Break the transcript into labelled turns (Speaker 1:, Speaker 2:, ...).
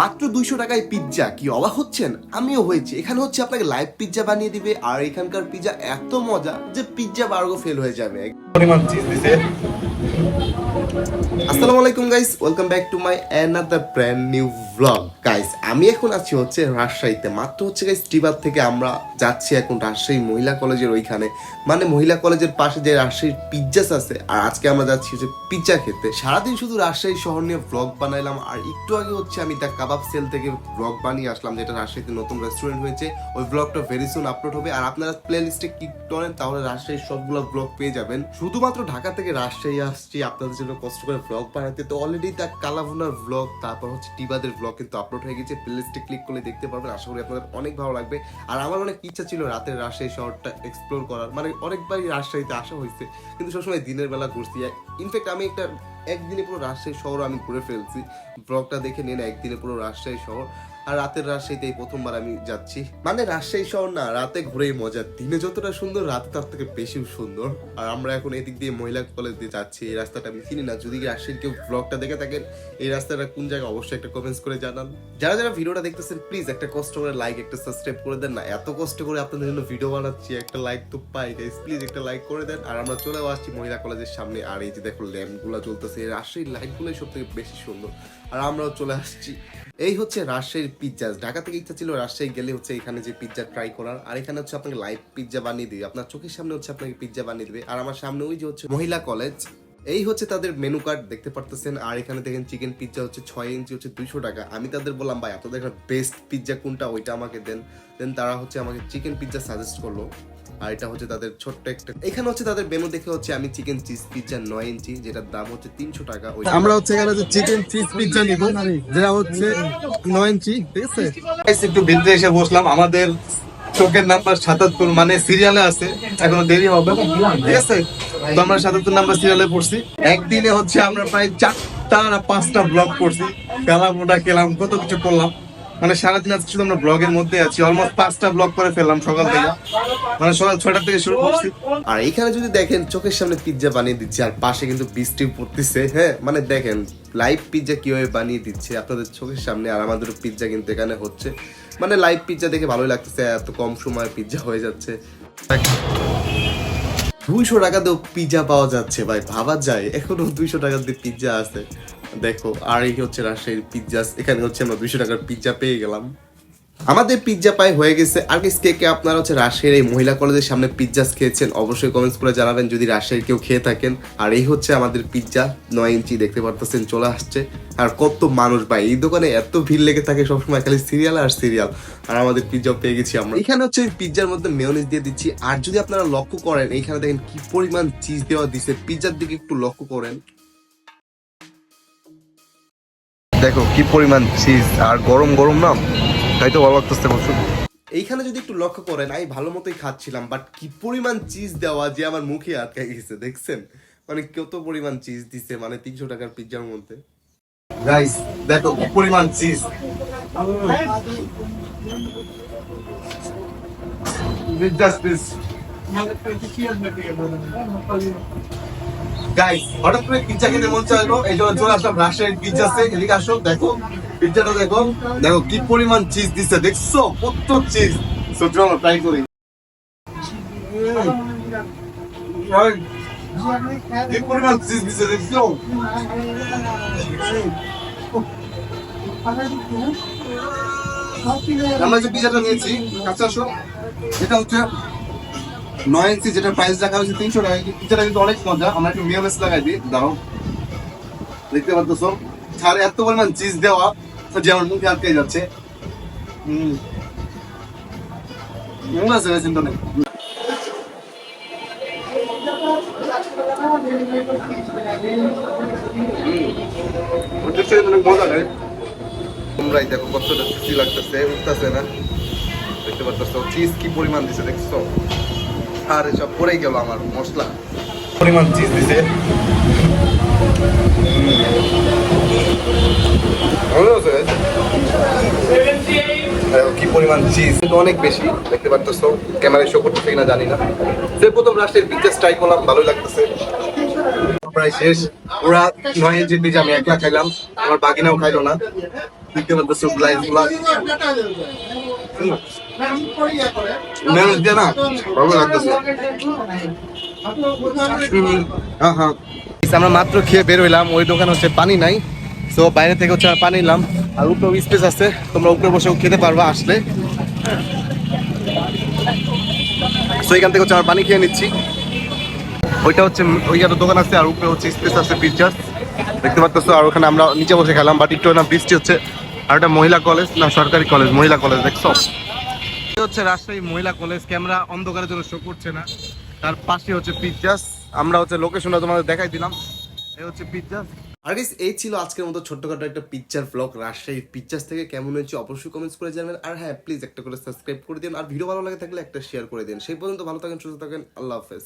Speaker 1: মাত্র দুইশো টাকায় পিৎজা কি অবাক হচ্ছেন? আমিও হয়েছি। এখানে হচ্ছে আপনাকে লাইভ পিৎজা বানিয়ে দিবে আর এখানকার পিৎজা এত মজা যে পিৎজা বার্গো ফেল হয়ে যাবে।
Speaker 2: পরিমাণ চিজ দিছে।
Speaker 1: আসসালামু আলাইকুম guys welcome back to my another brand new vlog guys আমি এখন আছি হচ্ছে রাজশাহীতে। মাত্র হচ্ছে গাইস টিবার থেকে আমরা যাচ্ছি এখন রাজশাহী মহিলা কলেজের ওইখানে। মানে মহিলা কলেজের পাশে যে রাজশাহীর পিজ্জাস আছে, আর আজকে আমরা যাচ্ছি হচ্ছে পিজ্জা খেতে। সারাদিন শুধু রাজশাহী শহর নিয়ে ব্লগ বানাইলাম, আর একটু আগে হচ্ছে আমি দ্য কাবাব সেল থেকে ব্লগ বানিয়ে আসলাম, যেটা রাজশাহীতে নতুন রেস্টুরেন্ট হয়েছে। ওই ব্লগটা ভেরি সুন আপলোড হবে, আর আপনারা প্লে লিস্টে ক্লিক করেন, তাহলে রাজশাহীর সবগুলো ব্লগ পেয়ে যাবেন। শুধুমাত্র ঢাকা থেকে রাজশাহী আসছি, আপনাদের জন্য কষ্ট করে ব্লগ বানাতে। তো অলরেডি দ্য কালাভুনার ব্লগ তারপর হচ্ছে টিবাদের ব্লগ কিন্তু আপলোড হয়ে গেছে। প্লে লিস্টে ক্লিক করলে দেখতে পারবেন, আশা করি আপনাদের অনেক ভালো লাগবে। আর আমার অনেক ইচ্ছা ছিল রাতের রাজশাহী শহরটা এক্সপ্লোর করার। মানে অনেকবারই রাজশাহীতে আসা হয়েছে। কিন্তু সবসময় দিনের বেলা ঘুরছি। ইনফ্যাক্ট আমি একটা, একদিনে পুরো রাজশাহী শহর আমি ঘুরে ফেলছি। ব্লগটা দেখে নিন একদিনে পুরো রাজশাহী শহর। আর রাতের রাজশাহীতে এই প্রথমবার আমি যাচ্ছি। মানে রাজশাহী শহর না, রাতে ঘুরেই মজা। দিনে যতটা সুন্দর, রাতে তার থেকে বেশি সুন্দর। আর আমরা এখন এদিক দিয়ে মহিলা কলেজ দিয়ে যাচ্ছি, এই রাস্তাটা আমি চিনি না। যদি রাজশাহীর কেউ ব্লগটা দেখে থাকেন, এই রাস্তাটা কোন জায়গায়, অবশ্যই একটা কমেন্টস করে জানান। যারা যারা ভিডিওটা দেখতেছেন প্লিজ একটা কষ্ট করে লাইক একটা সাবস্ক্রাইব করে দেন না। এত কষ্ট করে আপনাদের জন্য ভিডিও বানাচ্ছি, একটা লাইক তো পাই। গাইস প্লিজ একটা লাইক করে দেন। আর আমরা চলেও আসছি মহিলা কলেজের সামনে। আর এই যে দেখো ল্যাম্পগুলো চলতেছে রাজশাহীর লাইটগুলোই সব থেকে বেশি সুন্দর। আর আমরাও চলে আসছি। এই হচ্ছে রাজশাহীর পিৎজা ঢাকা থেকে ইচ্ছা ছিল রাজশাহী গেলে হচ্ছে এখানে যে পিৎজা ট্রাই করার। আর এখানে হচ্ছে আপনাকে লাইভ পিৎজা বানিয়ে দিবে আপনার চোখের সামনে হচ্ছে আপনাকে পিৎজা বানিয়ে দিবে। আর আমার সামনে ওই যে হচ্ছে মহিলা কলেজ এই হচ্ছে তাদের মেনু কার্ড দেখতে পারতেছেন। আর এখানে দেখেন চিকেন পিৎজা হচ্ছে ছয় ইঞ্চি হচ্ছে দুইশো টাকা। আমি তাদের বললাম ভাই আপনাদের বেস্ট পিৎজা কোনটা? ওইটা আমাকে দেন। দেন তারা হচ্ছে আমাকে চিকেন পিৎজা সাজেস্ট করল। আর এটা হচ্ছে তাদের ছোট্ট একটা এখানে হচ্ছে তাদের মেনু দেখে হচ্ছে আমি চিকেন চিজ পিৎজা নয় ইঞ্চি যেটার দাম হচ্ছে তিনশো টাকা। ওই
Speaker 2: আমরা হচ্ছে এখানে চিকেন চিজ পিৎজা নিব যেটা হচ্ছে নয় ইঞ্চি ঠিক আছে? একটু ভিতরে এসে বসলাম। আমাদের চোখের নাম্বার সাতাত্তর মানে সিরিয়ালে আছে। এখনও দেরি হবে ঠিক আছে? তো আমরা সাতাত্তর নাম্বার সিরিয়ালে পড়ছি। একদিনে হচ্ছে আমরা প্রায় চারটা না পাঁচটা ব্লগ করছি। খেলা মোটা খেলাম, কত কিছু করলাম। মানে সারাদিন আজকে শুধু আমরা ব্লগের মধ্যে আছি। অলমোস্ট পাঁচটা ব্লগ করে ফেললাম সকাল থেকে। মানে সকাল ছয়টা থেকে শুরু করছি।
Speaker 1: আর এখানে যদি দেখেন, চোখের সামনে পিৎজা বানিয়ে দিচ্ছে, আর পাশে কিন্তু বৃষ্টি পড়তেছে হ্যাঁ? মানে দেখেন লাইভ পিৎজা কীভাবে বানিয়ে দিচ্ছে, আপনাদের চোখের সামনে, আর আমাদের পিৎজা কিন্তু এখানে হচ্ছে। মানে লাইভ পিৎজা দেখে ভালোই লাগতেছে, এত কম সময় পিৎজা হয়ে যাচ্ছে। দুইশো টাকা দিয়েও পিৎজা পাওয়া যাচ্ছে। ভাই, ভাবা যায়। এখনও দুইশো টাকা দিয়ে পিৎজা আছে। দেখো, আর এই হচ্ছে রাজশাহীর পিৎজা এখানে হচ্ছে আমরা দুইশো টাকার পিৎজা পেয়ে গেলাম। আমাদের পিৎজা পাই হয়ে গেছে। আর কি কে কে আপনারা হচ্ছে রাজশাহীর এই মহিলা কলেজের সামনে পিৎজাস খেয়েছেন, অবশ্যই কমেন্টস করে জানাবেন যদি রাজশাহীর কেউ খেয়ে থাকেন। আর এই হচ্ছে আমাদের পিৎজা নয় ইঞ্চি দেখতে পারতেছেন, চলে আসছে। আর কত মানুষ ভাই, এই দোকানে এত ভিড় লেগে থাকে সবসময়, খালি সিরিয়াল আর সিরিয়াল আর আমাদের পিৎজা পেয়ে গেছি আমরা। এখানে হচ্ছে পিৎজার মধ্যে মেয়নিজ দিয়ে দিচ্ছি। আর যদি আপনারা লক্ষ্য করেন, এইখানে দেখেন কি পরিমাণ চিজ দেওয়া দিছে। পিৎজার দিকে একটু লক্ষ্য করেন।
Speaker 2: দেখো কি পরিমাণ চিজ আর গরম গরম না তাই তো ভালো লাগতেছে বসুন
Speaker 1: এইখানে যদি একটু লক্ষ্য করেন, আমি ভালো মতোই খাচ্ছিলাম বাট কি পরিমাণ চিজ দেওয়া যে আমার মুখে আটকে গেছে, দেখছেন? মানে কত পরিমাণ চিজ দিছে মানে তিনশো টাকার পিৎজার মধ্যে।
Speaker 2: গাইস দেখো পরিমাণ চিজ হঠাৎ করে পিজ্জা খেতে মন চাইলো, এই জন্য চলে আসলাম রাজশাহীর আছে এদিকে আসো, দেখো। পিজ্জাটা দেখো। দেখো, কি পরিমাণ চিজ দিচ্ছে দেখছ? কত চিজ সো চলো ট্রাই করি। কি পরিমাণ চিজ দিচ্ছে দেখছ? আমরা যে নিয়েছি হচ্ছে নয় যেটা হয়েছে তিনশো টাকা। কিন্তু অনেক মজা। আমরা একটু লাগাই দিই। দেখতে এত পরিমাণ চিজ দেওয়া। যে আমার মুখে আটকে যাচ্ছে। হম। আছে চিন্তা নেই।
Speaker 1: তোমরাই দেখো কতটা খুশি লাগতেছে, উঠতেছে না। দেখতে পাচ্ছ চিজ কি পরিমাণ দিছে, দেখছ? আর সব পড়েই গেল আমার মশলা।
Speaker 2: পরিমাণ চিজ দিছে।
Speaker 1: বেশি, দেখতে পাচ্ছ ক্যামেরায় শো করতেছে লাগতেছে।
Speaker 2: নয় ইঞ্চি পিজা আমি একলা খাইলাম। আমার বাকিনাও খাইলো না। দেখতে পাচ্ছ ব্লাইন্ড ব্লগ মেমস দিয়ে না? ভালো লাগতেছে। আহা আমরা মাত্র খেয়ে বের হইলাম। ওই দোকান হচ্ছে পানি নাই। তো বাইরে থেকে হচ্ছে আমরা পানি নিলাম। আর উপরে স্পেস আছে। তোমরা উপরে বসেও খেতে পারবা আসলে। তো এখান থেকে হচ্ছে আমরা পানি খেয়ে নিচ্ছি। ওইটা হচ্ছে, ওই একটা দোকান আছে, আর উপরে হচ্ছে স্পেস আছে পিকচার দেখতে পাচ্ছ আর ওখানে আমরা নিচে বসে খেলাম। বাট একটু না বৃষ্টি হচ্ছে। আর একটা মহিলা কলেজ না, সরকারি কলেজ মহিলা কলেজ দেখছ? হচ্ছে রাজশাহী মহিলা কলেজ ক্যামেরা অন্ধকারের জন্য শো করছে না। তার পাশে হচ্ছে পিকচার আমরা হচ্ছে লোকেশনটা তোমাদের দেখাই দিলাম। এই হচ্ছে পিৎজা
Speaker 1: আর guys, এই ছিল আজকের মতো ছোট্টখাটো একটা পিকচার ব্লগ রাজশাহী পিকচার থেকে কেমন হয়েছে অবশ্যই কমেন্টস করে জানাবেন। আর হ্যাঁ প্লিজ একটা করে সাবস্ক্রাইব করে দিন। আর ভিডিও ভালো লাগে থাকলে একটা শেয়ার করে দিন। সেই পর্যন্ত ভালো থাকেন সুস্থ থাকেন। আল্লাহ হাফেজ।